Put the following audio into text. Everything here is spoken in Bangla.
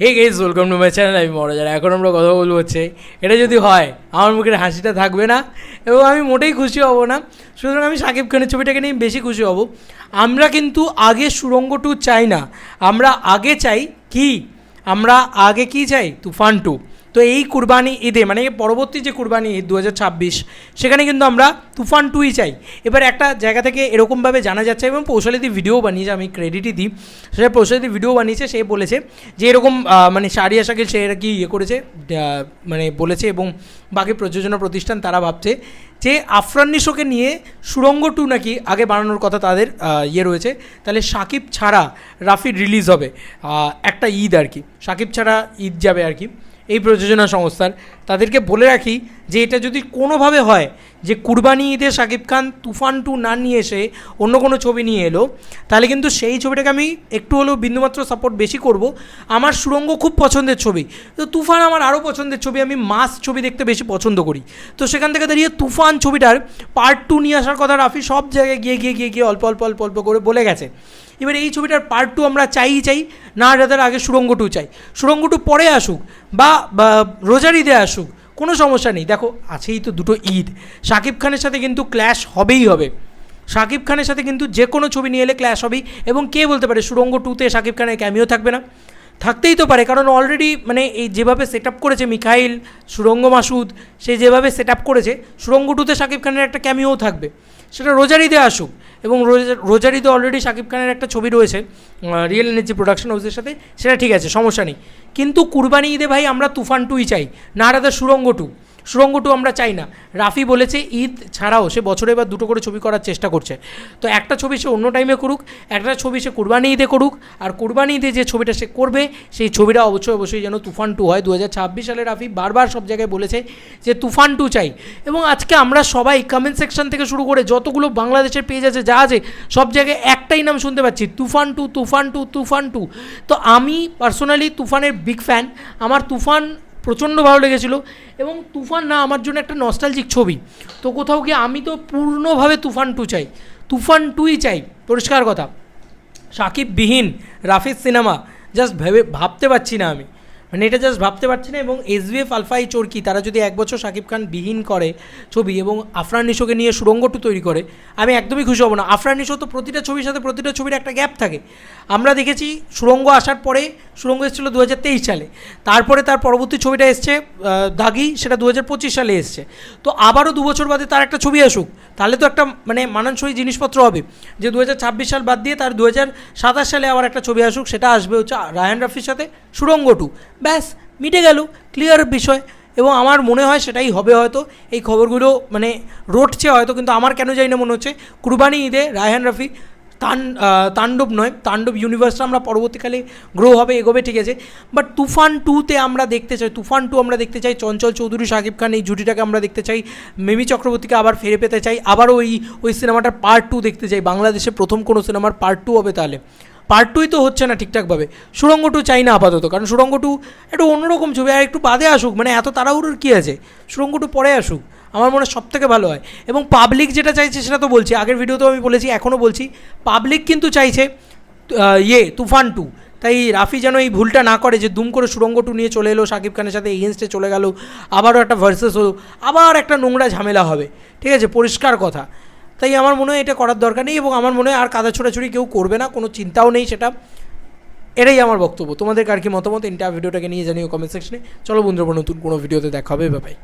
Hey guys welcome to my channel আমি মরাজার এখন আমরা কথা বলব হচ্ছে, এটা যদি হয়, আমার মুখের হাসিটা থাকবে না এবং আমি মোটেই খুশি হব না। সুতরাং আমি সাকিব খানের ছবিটাকে নিয়ে বেশি খুশি হব। আমরা কিন্তু আগে সুরঙ্গ টু চাই না। আমরা আগে চাই কি? আমরা আগে কি চাই? তুফান টু। তো এই কুরবানি ঈদে মানে পরবর্তী যে কুরবানি ঈদ দু হাজার ছাব্বিশ, সেখানে কিন্তু আমরা তুফান টুই চাই। এবার একটা জায়গা থেকে এরকমভাবে জানা যাচ্ছে এবং পৌশালিদি ভিডিও বানিয়েছে, আমি ক্রেডিটই দিই। সে পৌশালিদি ভিডিও বানিয়েছে, সে বলেছে যে এরকম মানে সারিয়া শাকিল, সে কি ইয়ে করেছে মানে বলেছে এবং বাকি প্রযোজনা প্রতিষ্ঠান তারা ভাবছে যে আফরান নিশোকে নিয়ে সুরঙ্গ টু নাকি আগে বানানোর কথা তাদের ইয়ে রয়েছে। তাহলে সাকিব ছাড়া রাফির রিলিজ হবে একটা ঈদ আর কি। সাকিব ছাড়া ঈদ যাবে আর কি। এই প্রযোজনা সংস্থার। তাদেরকে বলে রাখি যে এটা যদি কোনোভাবে হয় যে কুরবানি ঈদে শাকিব খান তুফান টু না নিয়ে এসে অন্য কোনো ছবি নিয়ে এলো, তাহলে কিন্তু সেই ছবিটাকে আমি একটু হলেও বিন্দুমাত্র সাপোর্ট বেশি করব। আমার সুরঙ্গ খুব পছন্দের ছবি। তো তুফান আমার আরও পছন্দের ছবি, আমি মাস ছবি দেখতে বেশি পছন্দ করি। তো সেখান থেকে দাঁড়িয়ে তুফান ছবিটার পার্ট টু নিয়ে আসার কথা রাফি সব জায়গায় গিয়ে গিয়ে গিয়ে গিয়ে অল্প অল্প অল্প অল্প করে বলে গেছে। এবার এই ছবিটার পার্ট টু আমরা চাই চাই, না রাদার আগে সুরঙ্গ টু চাই। সুরঙ্গ টু পরে আসুক বা বা, রোজার ঈদে আসুক কোনো সমস্যা নেই। দেখো, আছেই তো দুটো ঈদ। শাকিব খানের সাথে কিন্তু ক্ল্যাশ হবেই হবে। শাকিব খানের সাথে কিন্তু যে কোনো ছবি নিয়ে এলে ক্ল্যাশ হবেই এবং কে বলতে পারে সুরঙ্গ টুতে শাকিব খানের ক্যামিও থাকবে না। থাকতেই তো পারে, কারণ অলরেডি মানে এই যেভাবে সেট আপ করেছে মিখাইল, সুরঙ্গ মাসুদ, সে যেভাবে সেট আপ করেছে, সুরঙ্গ টুতে শাকিব খানের একটা ক্যামিও থাকবে। সেটা রোজারিদে আসুক, এবং রোজা- রোজারিতে অলরেডি শাকিব খানের একটা ছবি রয়েছে রিয়েল এনার্জি প্রোডাকশন হাউসের সাথে, সেটা ঠিক আছে, সমস্যা নেই। কিন্তু কুরবানি ঈদে ভাই আমরা তুফান টুই চাই, না আলাদা সুরঙ্গ টু। সুরঙ্গ টু আমরা চাই না। রাফি বলেছে, ঈদ ছাড়াও সে বছরে এবার দুটো করে ছবি করার চেষ্টা করছে। তো একটা ছবি সে অন্য টাইমে করুক, একটা ছবি সে কুরবানি ঈদে করুক, আর কুরবানি ঈদে যে ছবিটা সে করবে, সেই ছবিটা অবশ্যই অবশ্যই যেন তুফান টু হয়। দু সালে রাফি বারবার সব জায়গায় বলেছে যে তুফান টু চাই। এবং আজকে আমরা সবাই কমেন্ট সেকশন থেকে শুরু করে যতগুলো বাংলাদেশের পেজ আছে, যা আছে, সব জায়গায় একটাই নাম শুনতে পাচ্ছি, Toofan two Toofan two Toofan two. তো আমি পার্সোনালি তুফানের বিগ ফ্যান আমার তুফান প্রচণ্ড ভালো লেগেছিলো এবং তুফান না আমার জন্য একটা নস্টালজিক ছবি। তো কোথাও গিয়ে আমি তো পূর্ণভাবে তুফান টু চাই। তুফান টুই চাই, পরিষ্কার কথা। সাকিব বিহীন রাফিজ সিনেমা জাস্ট ভেবে ভাবতে পারছি না আমি। মানে এটা জাস্ট ভাবতে পারছি না এবং এসবিএফ আলফাই চোরকি, তারা যদি এক বছর সাকিব খান বিহীন করে ছবি এবং আফরান নিশোকে নিয়ে সুরঙ্গ টু তৈরি করে, আমি একদমই খুশি হব না। আফরান নিশো তো প্রতিটা ছবির সাথে প্রতিটা ছবির একটা গ্যাপ থাকে। আমরা দেখেছি সুরঙ্গ আসার পরে সুরঙ্গ এসেছিল দু হাজার তেইশ সালে। তারপরে তার পরবর্তী ছবিটা এসছে দাগি, সেটা দু সালে এসছে। তো আবারও দু বছর বাদে তার একটা ছবি আসুক, তাহলে তো একটা মানে মানানসই জিনিসপত্র হবে যে দু সাল বাদ দিয়ে তার দু সালে আবার একটা ছবি আসুক, সেটা আসবে হচ্ছে রায়ান রাফির সাথে সুরঙ্গ টু। ব্যাস, মিটে গেল ক্লিয়ার বিষয়। এবং আমার মনে হয় সেটাই হবে হয়তো, এই খবরগুলো মানে রটছে হয়তো, কিন্তু আমার কেন জানি না মনে হচ্ছে। কুরবানি ঈদে রায়হান রাফি তান তাণ্ডব নয়, তাণ্ডব ইউনিভার্সটা আমরা পরবর্তীকালে গ্রো হবে, এগোবে, ঠিক আছে? বাট তুফান টুতে আমরা দেখতে চাই, তুফান টু আমরা দেখতে চাই, চঞ্চল চৌধুরী, শাকিব খান এই জুটিটাকে আমরা দেখতে চাই, মিমি চক্রবর্তীকে আবার ফিরে পেতে চাই আবার ওই ওই সিনেমাটার পার্ট টু দেখতে চাই, বাংলাদেশে প্রথম কোনো সিনেমার পার্ট টু হবে তাহলে। পার্ট টুই তো হচ্ছে না ঠিকঠাকভাবে। সুরঙ্গ টু চাই না আপাতত, কারণ সুরঙ্গ টু একটু অন্যরকম ছবি, আর একটু বাদে আসুক মানে এত তাড়াহুড়োর কী আছে? সুরঙ্গ টু পরে আসুক। আমার মনে হয় সব থেকে ভালো হয়। এবং পাবলিক যেটা চাইছে সেটা তো বলছি। আগের ভিডিওতেও আমি বলেছি, এখনও বলছি। পাবলিক কিন্তু চাইছে ইয়ে তুফান টু। তাই রাফি যেন এই ভুলটা না করে যে দুম করে সুরঙ্গ টু নিয়ে চলে এলো শাকিব খানের সাথে এগেনস্টে চলে গেল, আবারও একটা ভার্সেস হলো, আবার একটা নোংরা ঝামেলা হবে। ঠিক আছে, পরিষ্কার কথা। তাই আমার মনে হয় এটা করার দরকার নেই এবং আমার মনে হয় আর কাদা ছোড়াছুড়ি কেউ করবে না, কোনো চিন্তাও নেই সেটা। এটাই আমার বক্তব্য। তোমাদের কার কি মতামত ইন্টার ভিডিওটাকে নিয়ে জানিও কমেন্ট সেকশনে চলো বন্ধুরা, নতুন কোনো ভিডিওতে দেখা হবে বাই